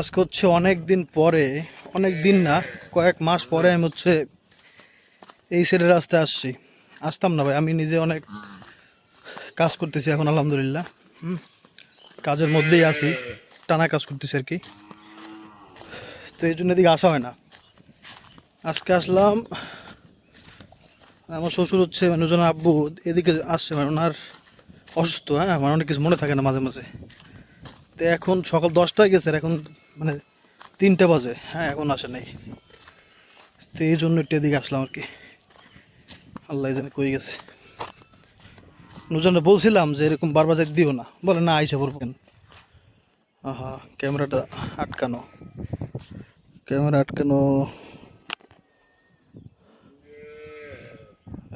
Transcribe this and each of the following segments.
আজকে হচ্ছে অনেক দিন পরে, অনেক দিন না, কয়েক মাস পরে আমি হচ্ছে এই সাইডের রাস্তায় আসছি। আসতাম না ভাই, আমি নিজে অনেক কাজ করতেছি এখন, আলহামদুলিল্লাহ। হুম, কাজের মধ্যেই আছি, টানা কাজ করতেছি আর কি। তো এই জন্য এদিকে আসা হয় না। আজকে আসলাম, আমার শ্বশুর হচ্ছে মানে ওজন আব্বু এদিকে আসছে মানে ওনার অসুস্থ হ্যাঁ মানে অনেক কিছু মনে থাকে না মাঝে মাঝে। তো এখন সকাল দশটায় গেছে এখন মানে তিনটে বাজে। হ্যাঁ এখন আসে নাই। তো এই জন্য একটু এদিকে আসলাম আর কি। আল্লাহ জানে কই গেছে। নুজনটা বলছিলাম যে এরকম বারবার দিও না। বলে, না, আইসা পড়ব কেন? আহা, ক্যামেরাটা আটকানো। ক্যামেরা আটকানো।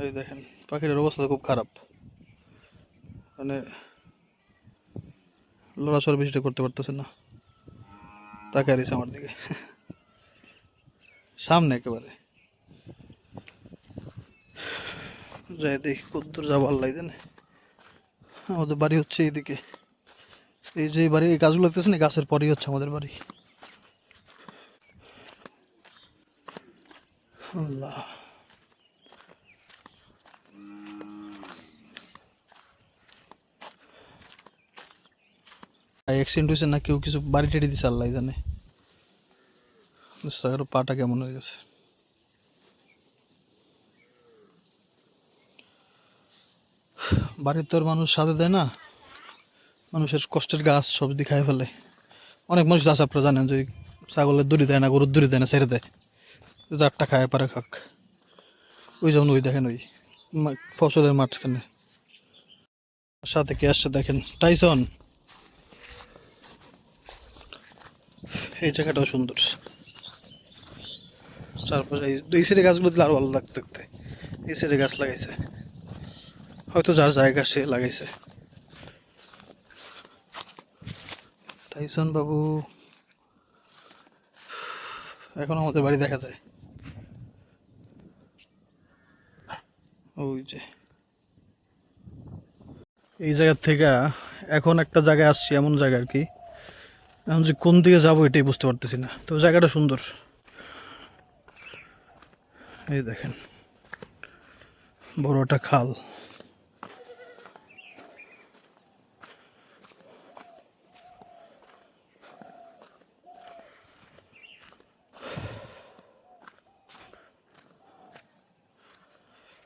এই দেখেন, পাখিটার অবস্থা খুব খারাপ। মানে লড়াচড়া বেশিটা করতে পারতেছে না। তাকে আরিস আমার দিকে। সামনে একেবারে। যাই দেখি কদ্দূর যাব আল্লাহ জানে আমাদের বাড়ি হচ্ছে এইদিকে। এই যে বাড়ি, এই গাছগুলো দেখতেছেন? এই গাছের পরেই হচ্ছে আমাদের বাড়ি। আল্লাহ। অ্যাক্সিডেন্ট হয়েছে না? কেউ কিছু বাড়ি টেড়ে দিছে আল্লাহ জানে স্যার, পাটা কেমন হয়ে গেছে? বাড়ির তো মানুষ সাথে দেয় না। মানুষের কষ্টের গাছ সবজি খাই ফেলে। অনেক মানুষ আছে আপনারা জানেন যে ছাগলের দড়ি দেয় না, গরুর দড়ি দেয় না, ছেড়ে দেয়। যারটা খায়, পারে খাক। ওই যেমন ওই দেখেন ওই ফসলের মাঝখানে। সাথে কে আসছে দেখেন? টাইসন এই জায়গাটাও সুন্দর। চারপাশে এই সাইডে গাছগুলো দিলে আরও ভালো লাগতো দেখতে। এই সাইডে গাছ লাগাইছে। হয়তো যার জায়গা সে লাগাইছে। টাইসন বাবু, এখন আমাদের বাড়ি দেখা যায়। ওই যে। এই জায়গার থেকে এখন একটা জায়গায় আসছি, এমন জায়গা আর কি। এখন যে কোন দিকে যাব এটাই বুঝতে পারতেছি না। তো জায়গাটা সুন্দর। এই দেখেন বড় একটা খাল।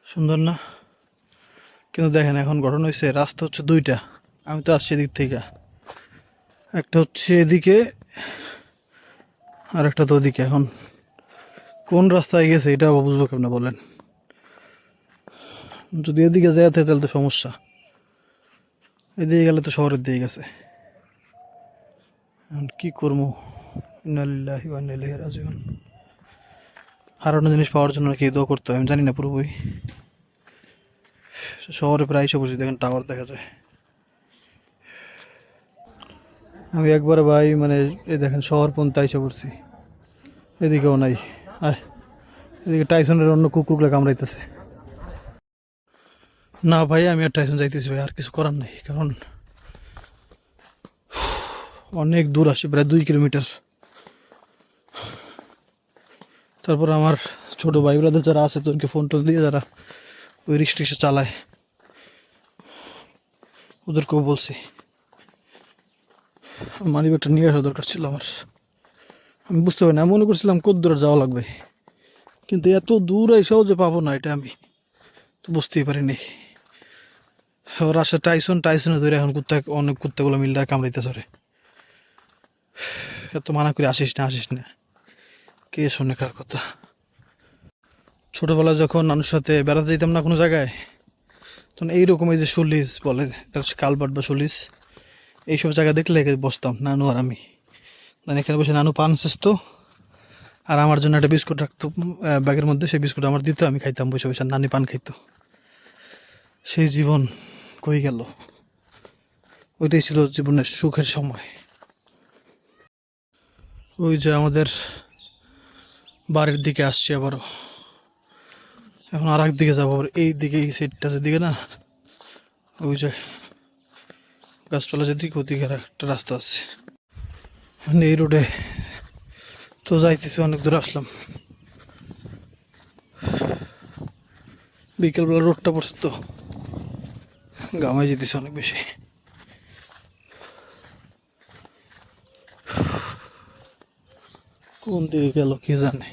সুন্দর না? কিন্তু দেখেন, এখন গঠন হয়েছে রাস্তা হচ্ছে দুইটা। আমি তো আসছি এদিক থেকে। একটা হচ্ছে এদিকে, আর একটা তো ওদিকে এখন। কোন রাস্তায় গেছে এটা বুঝব কেমন বলেন? যদি এদিকে যায় তাহলে তো সমস্যা। এদিকে গেলে তো শহরের দিকে গেছে। এখন কি করব? হারানো জিনিস পাওয়ার জন্য কি দোয়া করতে হয়, আমি জানি না পুরোপুরি। শহরে প্রায় এসে বসে, দেখেন টাওয়ার দেখা যায়। আমি একবার ভাই মানে এই দেখেন শহর পর্যন্ত এসে পড়ছি। এদিকেও নাই। এদিকে টাইসনের অন্য কুকুরগুলো কামড়াইতেছে। না ভাই, আমি আর টাইসন যাইতেছি ভাই, আর কিছু করার নেই, কারণ অনেক দূর আসে, প্রায় দুই কিলোমিটার। তারপর আমার ছোট ভাই ব্রাদার যারা আছে তোকে ফোন টোন দিয়ে যারা ওই রিক্সা চালায়, ওদেরকেও বলছি মানি ব্যাগটা নিয়ে আসা দরকার ছিল আমার। আমি বুঝতে পারি না মনে করছিলাম কত দূরে যাওয়া লাগবে। কিন্তু এত দূর এসেও যে পাবো না এটা আমি, তো বুঝতেই পারিনি। এবার আসে টাইসন টাইসনে ধরে এখন কুত্তা, অনেক কুত্তাগুলো মিলটা কামড়াইতে ধরে এত মানা করে আসিস না আসিস না। কে শোনে কার কথা? ছোটবেলায় যখন মানুষের সাথে বেড়াতে যেতাম না কোনো জায়গায়, তখন এইরকম এই যে সুলিস বলে, কালবাট বা সুলিস এইসব জায়গা দেখলে বসতাম, নানু আর আমি। এখানে বসে নানু পান তো আর আমার জন্য একটা বিস্কুট রাখতো ব্যাগের মধ্যে। সেই বিস্কুট আমার দিত, আমি খাইতাম, বসে বসে নানি পান খাইত। সেই জীবন কই গেল? ওইটাই ছিল জীবনের সুখের সময়। ওই যে আমাদের বাড়ির দিকে আসছি আবারও। এখন আর দিকে যাব, আবার এই দিকে, এই সাইডটা যেদিকে না, ওই যে গাছপালা যেদিকে, ওদিকে একটা রাস্তা আছে। আমি এই রোডে তো যাইতেছি, অনেক দূর আসলাম। বিকেলবেলা রোডটা পড়ছে তো গামায় যেতেছে অনেক বেশি। কোন দিকে গেল কে জানে?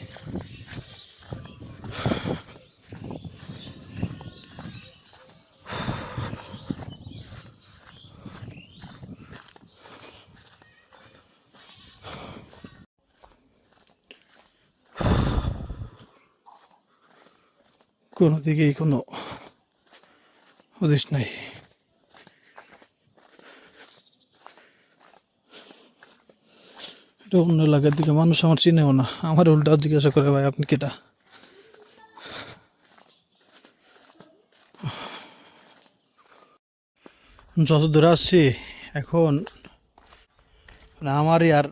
কোনো দিকেই কোনো হদিস নাই। এটা অন্য এলাকার দিকে মানুষ আমার চিনেও না। আমার উল্টা জিজ্ঞাসা করে, ভাই, আপনি কেটা যত দূরে আসছি, এখন মানে আমারই আর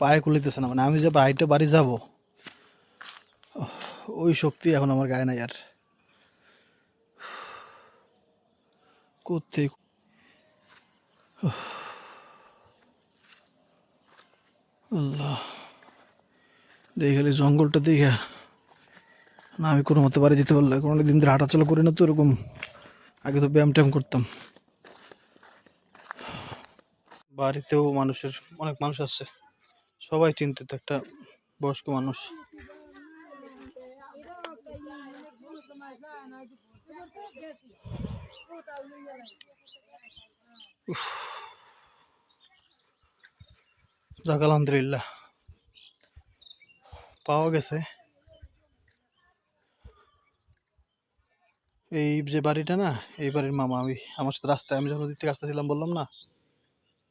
পায়ে কুলিতেছে না। মানে আমি যে বাড়িতে বাড়ি যাব, ওই শক্তি এখন আমার গায়ে নাই আর। করতে আল্লাহ। জঙ্গলটা দেখে। না, আমি কোনো মতে বাড়ি যেতে পারলাম কোনো দিন ধরে হাঁটাচলা করি না তো এরকম। আগে তো ব্যায়াম ট্যায়াম করতাম। বাড়িতেও মানুষের, অনেক মানুষ আসছে সবাই চিন্তিত, একটা বয়স্ক মানুষ। যাক, আলহামদুলিল্লাহ। পাওয়া গেছে। এই যে বাড়িটা না, এই বাড়ির মামা, আমি আমার সাথে রাস্তায়, আমি যখন ওদিক থেকে আসতেছিলাম, বললাম না,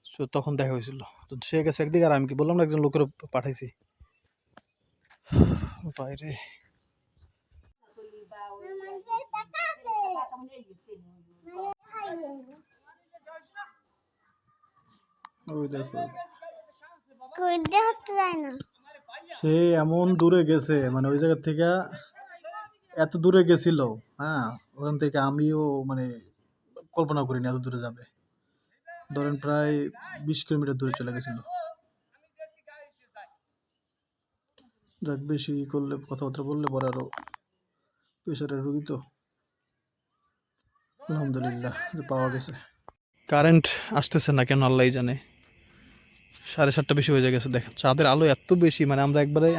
তো তখন দেখা হয়েছিল। তো সে গেছে একদিকে আর আমি কি বললাম না, একজন লোকের পাঠাইছি। বাইরে। সে এমন দূরে গেছে মানে ওই জায়গা থেকে এত দূরে গেছিল হ্যাঁ ওখান থেকে আমিও মানে কল্পনা করিনি এত দূরে যাবে। ধরেন প্রায় বিশ কিলোমিটার দূরে চলে গেছিল। যাক, বেশি করলে কথাবার্তা বললে পরে আরও প্রেশারের রুগী তো। আলহামদুলিল্লাহ যে পাওয়া গেছে। কারেন্ট আসতেছে না কেন আল্লাহ জানে। সাড়ে সাতটা বেশি হয়ে গেছে দেখেন চাঁদের আলো এত বেশি মানে আমরা একবারে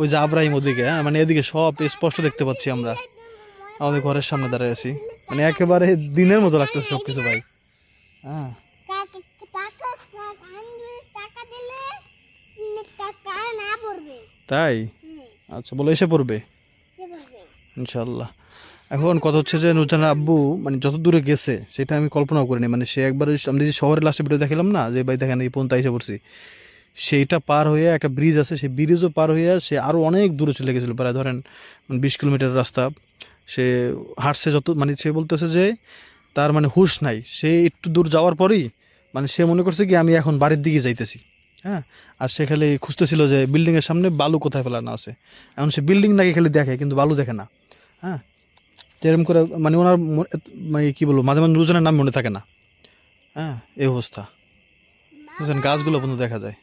ওই যে আব্রাহিম ওদিকে হ্যাঁ মানে এদিকে সব স্পষ্ট দেখতে পাচ্ছি আমরা। আমাদের ঘরের সামনে দাঁড়িয়ে আছি। মানে একেবারে দিনের মতো লাগতেছে সব কিছু ভাই। হ্যাঁ। টাকা টাকা টাকা টাকা দিলে টাকা না পড়বে? তাই আচ্ছা বলে এসে পড়বে। ইনশাল্লাহ এখন কথা হচ্ছে যে নুরজানের আব্বু মানে যত দূরে গেছে, সেটা আমি কল্পনাও করিনি। মানে সে একবার আমি যে শহরের লাস্টে ভিডিও দেখালাম না, যে ভাই দেখেন এই পর্যন্ত এসে পড়ছি, সেইটা পার হয়ে একটা ব্রিজ আছে, সেই ব্রিজও পার হয়ে সে আরও অনেক দূরে চলে গেছিল, প্রায় ধরেন বিশ কিলোমিটার রাস্তা। সে হাঁটছে যত মানে সে বলতেছে যে তার মানে হুঁশ নাই। সে একটু দূর যাওয়ার পরেই মানে সে মনে করছে কি, আমি এখন বাড়ির দিকে যাইতেছি। হ্যাঁ? আর সে খালি খুঁজতেছিল যে বিল্ডিংয়ের সামনে বালু কোথায় ফেলানো আছে। এখন সে বিল্ডিং নাকি খালি দেখে, কিন্তু বালু দেখে না। হ্যাঁ? যেরকম করে মানে ওনার মানে কি বলব মাঝে মাঝে দুজনের নাম মনে থাকে না। হ্যাঁ এই অবস্থা। বুঝলেন গাছগুলো পর্যন্ত দেখা যায়।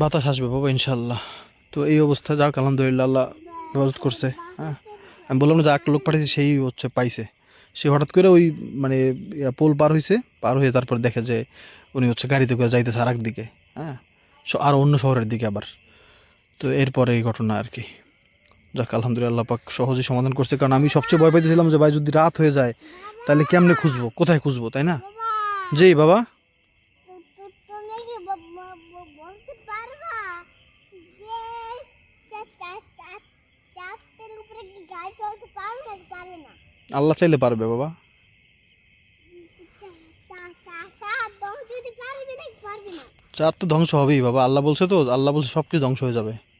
বাতাস আসবে বাবা ইনশাল্লাহ তো এই অবস্থা যাক আলহামদুলিল্লাহ আল্লাহ হেফাজত করছে। হ্যাঁ আমি বললাম না যে একটা লোক পাঠিয়েছি সেই হচ্ছে পাইছে। সে হঠাৎ করে ওই মানে পোল পার হয়েছে পার হয়ে তারপর দেখে যে উনি হচ্ছে গাড়িতে করে যাইতেছে আর দিকে। হ্যাঁ আর অন্য শহরের দিকে আবার। তো এরপরে এই ঘটনা আর কি। যাক, আলহামদুলিল্লাহ পাক সহজেই সমাধান করছে। কারণ আমি সবচেয়ে ভয় পাইতেছিলাম যে, ভাই, যদি রাত হয়ে যায়, তাহলে কেমনে খুঁজবো? কোথায় খুঁজবো, তাই না? বাবা বাবা। যে না আল্লাহ চাইলে পারবে, বাবা। চাঁদ তো ধ্বংস হবেই, বাবা। আল্লাহ বলছে তো, আল্লাহ বলছে সব কিছু ধ্বংস হয়ে যাবে।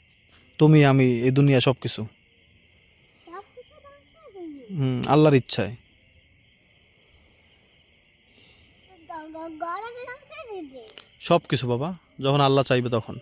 তুমি, আমি, এ দুনিয়া সব কিছু। হুম, আল্লাহর ইচ্ছায় সব কিছু বাবা, যখন আল্লাহ চাইবে তখন